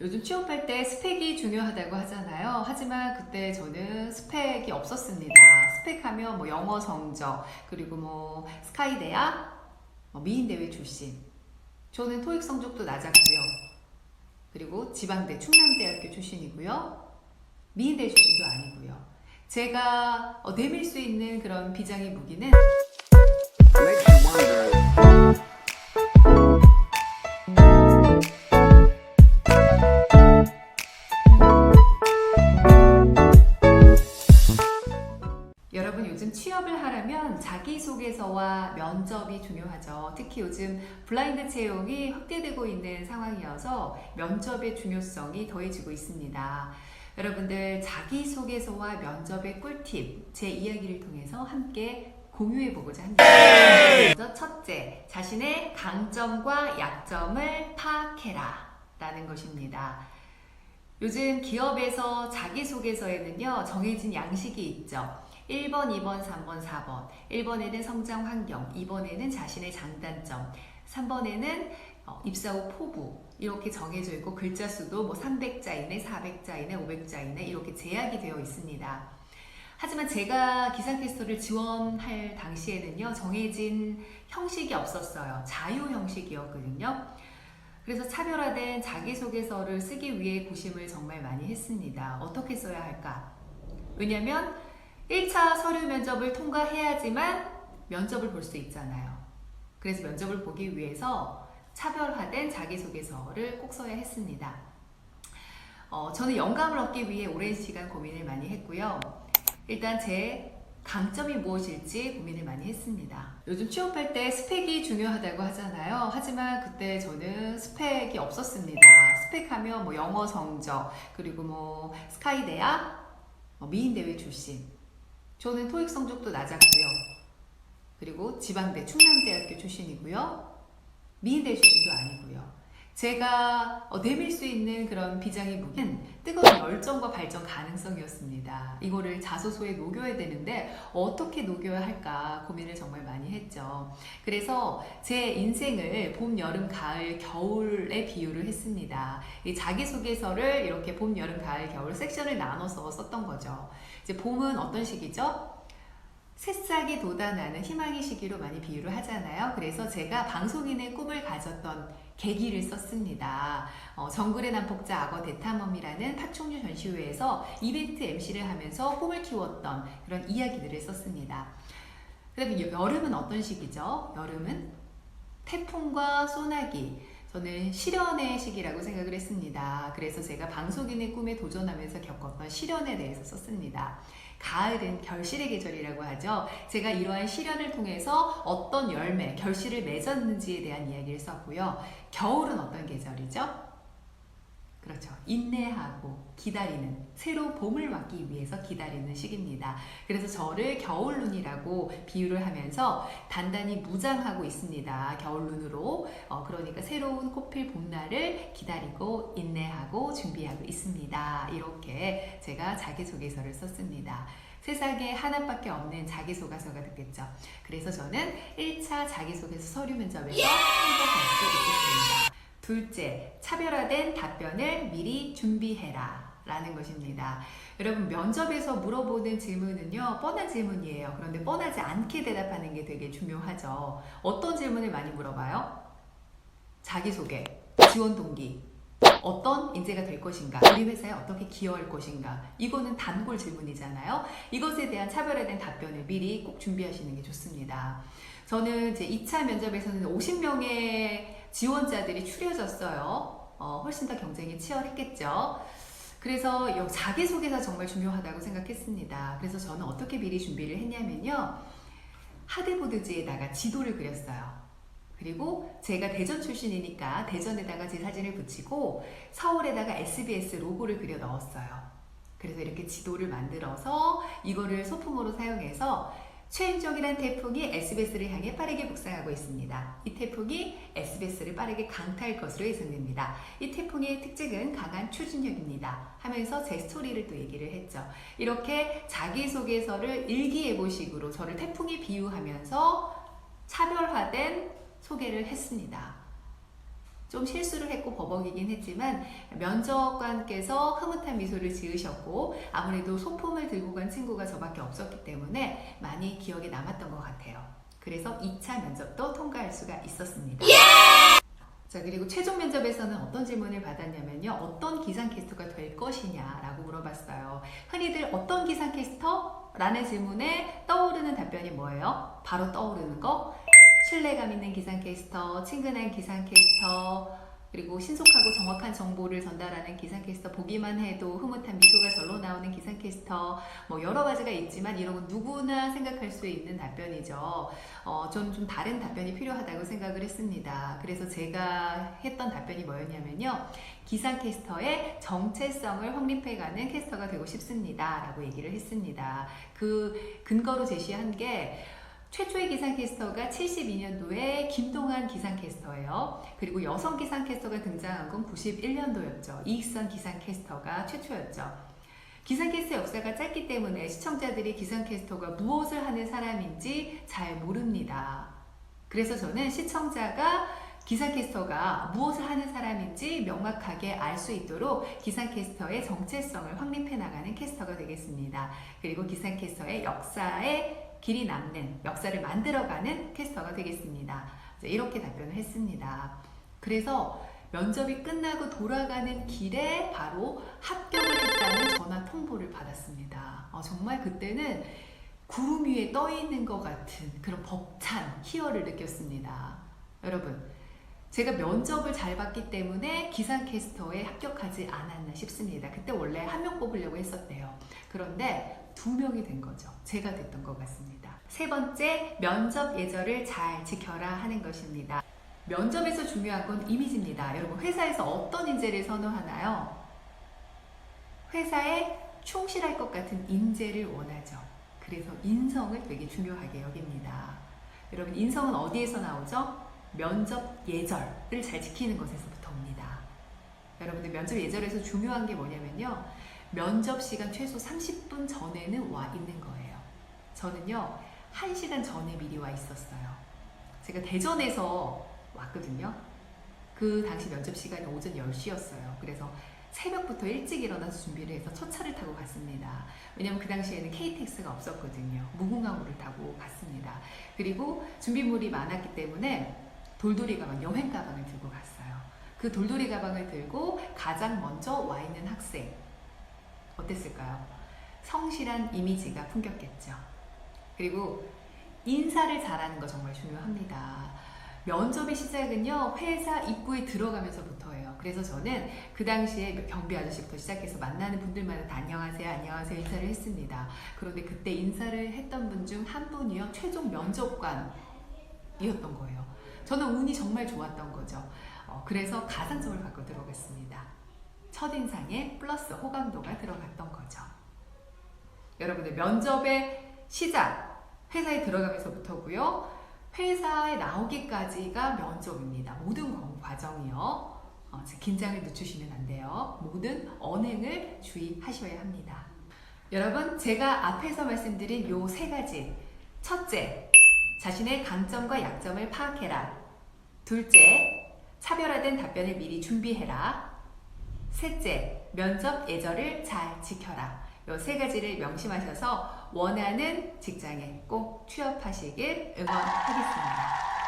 요즘 취업할 때 스펙이 중요하다고 하잖아요. 하지만 그때 저는 스펙이 없었습니다. 스펙하면 뭐 영어 성적, 그리고 뭐 스카이 대학, 뭐 미인 대회 출신. 저는 토익 성적도 낮았고요. 그리고 지방대 충남대학교 출신이고요. 미인 대회 출신도 아니고요. 제가 어, 내밀 수 있는 그런 비장의 무기는 요즘 취업을 하려면 자기소개서와 면접이 중요하죠. 특히 요즘 블라인드 채용이 확대되고 있는 상황이어서 면접의 중요성이 더해지고 있습니다. 여러분들 자기소개서와 면접의 꿀팁 제 이야기를 통해서 함께 공유해 보고자 합니다. 먼저 첫째, 자신의 강점과 약점을 파악해라 라는 것입니다. 요즘 기업에서 자기소개서에는요, 정해진 양식이 있죠. 1번, 2번, 3번, 4번. 1번에는 성장 환경, 2번에는 자신의 장단점, 3번에는 어, 입사 후 포부 이렇게 정해져 있고 글자 수도 뭐 300자 이내, 400자 이내, 500자 이내 이렇게 제약이 되어 있습니다. 하지만 제가 기상캐스터를 지원할 당시에는요 정해진 형식이 없었어요. 자유 형식이었거든요. 그래서 차별화된 자기소개서를 쓰기 위해 고심을 정말 많이 했습니다. 어떻게 써야 할까? 왜냐면 1차 서류 면접을 통과해야지만 면접을 볼 수 있잖아요. 그래서 면접을 보기 위해서 차별화된 자기소개서를 꼭 써야 했습니다. 어, 저는 영감을 얻기 위해 오랜 시간 고민을 많이 했고요. 일단 제 강점이 무엇일지 고민을 많이 했습니다. 요즘 취업할 때 스펙이 중요하다고 하잖아요. 하지만 그때 저는 스펙이 없었습니다. 스펙하면 뭐 영어 성적, 그리고 뭐 스카이 대학, 뭐 미인 대회 출신. 저는 토익 성적도 낮았고요. 그리고 지방대 충남대학교 출신이고요. 미인 대회 출신도 아니고요. 제가 어, 내밀 수 있는 그런 비장의 무기는 뜨거운 열정과 발전 가능성이었습니다. 이거를 자소서에 녹여야 되는데 어떻게 녹여야 할까 고민을 정말 많이 했죠. 그래서 제 인생을 봄, 여름, 가을, 겨울에 비유를 했습니다. 이 자기소개서를 이렇게 봄, 여름, 가을, 겨울 섹션을 나눠서 썼던 거죠. 이제 봄은 어떤 시기죠? 새싹이 돋아나는 희망의 시기로 많이 비유를 하잖아요. 그래서 제가 방송인의 꿈을 가졌던 계기를 썼습니다. 어, 정글의 난폭자 악어 대탐험이라는 파충류 전시회에서 이벤트 MC를 하면서 꿈을 키웠던 그런 이야기들을 썼습니다. 그다음에 여름은 어떤 시기죠? 여름은 태풍과 소나기, 저는 실현의 시기라고 생각을 했습니다. 그래서 제가 방송인의 꿈에 도전하면서 겪었던 실현에 대해서 썼습니다. 가을은 결실의 계절이라고 하죠. 제가 이러한 실현을 통해서 어떤 열매, 결실을 맺었는지에 대한 이야기를 썼고요. 겨울은 어떤 계절이죠? 그렇죠. 인내하고 기다리는, 새로 봄을 맞기 위해서 기다리는 시기입니다. 그래서 저를 겨울눈이라고 비유를 하면서 단단히 무장하고 있습니다. 겨울눈으로. 어, 그러니까 새로운 꽃필 봄날을 기다리고 인내하고 준비하고 있습니다. 이렇게 제가 자기소개서를 썼습니다. 세상에 하나밖에 없는 자기소개서가 됐겠죠. 그래서 저는 1차 자기소개서 서류 면접에서 있겠습니다. 둘째, 차별화된 답변을 미리 준비해라. 라는 것입니다. 여러분, 면접에서 물어보는 질문은요, 뻔한 질문이에요. 그런데 뻔하지 않게 대답하는 게 되게 중요하죠. 어떤 질문을 많이 물어봐요? 자기소개, 지원 동기, 어떤 인재가 될 것인가, 우리 회사에 어떻게 기여할 것인가, 이거는 단골 질문이잖아요. 이것에 대한 차별화된 답변을 미리 꼭 준비하시는 게 좋습니다. 저는 제 2차 면접에서는 50명의 지원자들이 추려졌어요. 어, 훨씬 더 경쟁이 치열했겠죠. 그래서 이 자기소개서 정말 중요하다고 생각했습니다. 그래서 저는 어떻게 미리 준비를 했냐면요. 하드보드지에다가 지도를 그렸어요. 그리고 제가 대전 출신이니까 대전에다가 제 사진을 붙이고 서울에다가 SBS 로고를 그려 넣었어요. 그래서 이렇게 지도를 만들어서 이거를 소품으로 사용해서 최윤정이란 태풍이 SBS를 향해 빠르게 북상하고 있습니다. 이 태풍이 SBS를 빠르게 강타할 것으로 예상됩니다. 이 태풍의 특징은 강한 추진력입니다. 하면서 제 스토리를 또 얘기를 했죠. 이렇게 자기소개서를 일기예보식으로 저를 태풍에 비유하면서 차별화된 소개를 했습니다. 좀 실수를 했고 버벅이긴 했지만 면접관께서 흐뭇한 미소를 지으셨고 아무래도 소품을 들고 간 친구가 저밖에 없었기 때문에 많이 기억에 남았던 것 같아요. 그래서 2차 면접도 통과할 수가 있었습니다. 자, 그리고 최종 면접에서는 어떤 질문을 받았냐면요. 어떤 기상캐스터가 될 것이냐라고 물어봤어요. 흔히들 어떤 기상캐스터? 라는 질문에 떠오르는 답변이 뭐예요? 바로 떠오르는 거? 신뢰감 있는 기상캐스터, 친근한 기상캐스터, 그리고 신속하고 정확한 정보를 전달하는 기상캐스터, 보기만 해도 흐뭇한 미소가 절로 나오는 기상캐스터, 뭐 여러 가지가 있지만 이런 건 누구나 생각할 수 있는 답변이죠. 어, 저는 좀 다른 답변이 필요하다고 생각을 했습니다. 그래서 제가 했던 답변이 뭐였냐면요. 기상캐스터의 정체성을 확립해가는 캐스터가 되고 싶습니다. 라고 얘기를 했습니다. 그 근거로 제시한 게 최초의 기상캐스터가 72년도에 김동환 기상캐스터예요. 그리고 여성 기상캐스터가 등장한 건 91년도였죠. 이익선 기상캐스터가 최초였죠. 기상캐스터 역사가 짧기 때문에 시청자들이 기상캐스터가 무엇을 하는 사람인지 잘 모릅니다. 그래서 저는 시청자가 기상캐스터가 무엇을 하는 사람인지 명확하게 알 수 있도록 기상캐스터의 정체성을 확립해 나가는 캐스터가 되겠습니다. 그리고 기상캐스터의 역사에 길이 남는 역사를 만들어가는 캐스터가 되겠습니다. 이렇게 답변을 했습니다. 그래서 면접이 끝나고 돌아가는 길에 바로 합격을 했다는 전화 통보를 받았습니다. 어, 정말 그때는 구름 위에 떠 있는 것 같은 그런 벅찬 희열을 느꼈습니다. 여러분, 제가 면접을 잘 봤기 때문에 기상캐스터에 합격하지 않았나 싶습니다. 그때 원래 한 명 뽑으려고 했었대요. 그런데 두 명이 된 거죠. 제가 됐던 것 같습니다. 세 번째, 면접 예절을 잘 지켜라 하는 것입니다. 면접에서 중요한 건 이미지입니다. 여러분, 회사에서 어떤 인재를 선호하나요? 회사에 충실할 것 같은 인재를 원하죠. 그래서 인성을 되게 중요하게 여깁니다. 여러분, 인성은 어디에서 나오죠? 면접 예절을 잘 지키는 것에서부터 옵니다. 여러분들 면접 예절에서 중요한 게 뭐냐면요. 면접 시간 최소 30분 전에는 와 있는 거예요. 저는요, 1시간 전에 미리 와 있었어요. 제가 대전에서 왔거든요. 그 당시 면접 시간이 오전 10시였어요. 그래서 새벽부터 일찍 일어나서 준비를 해서 첫 차를 타고 갔습니다. 왜냐면 그 당시에는 KTX가 없었거든요. 무궁화호를 타고 갔습니다. 그리고 준비물이 많았기 때문에 돌돌이 가방, 여행 가방을 들고 갔어요. 그 돌돌이 가방을 들고 가장 먼저 와 있는 학생. 어땠을까요? 성실한 이미지가 풍겼겠죠. 그리고 인사를 잘하는 거 정말 중요합니다. 면접의 시작은요, 회사 입구에 들어가면서부터예요. 그래서 저는 그 당시에 경비 아저씨부터 시작해서 만나는 분들마다 다 안녕하세요, 안녕하세요 인사를 했습니다. 그런데 그때 인사를 했던 분 중 한 분이요, 최종 면접관이었던 거예요. 저는 운이 정말 좋았던 거죠. 어, 그래서 가산점을 받고 들어갔습니다. 첫인상에 플러스 호감도가 들어갔던 거죠. 여러분들 면접의 시작 회사에 들어가면서부터고요. 회사에 나오기까지가 면접입니다. 모든 과정이요. 어, 긴장을 늦추시면 안 돼요. 모든 언행을 주의하셔야 합니다. 여러분, 제가 앞에서 말씀드린 요 세 가지. 첫째, 자신의 강점과 약점을 파악해라. 둘째, 차별화된 답변을 미리 준비해라. 셋째, 면접 예절을 잘 지켜라. 요 세 가지를 명심하셔서 원하는 직장에 꼭 취업하시길 응원하겠습니다.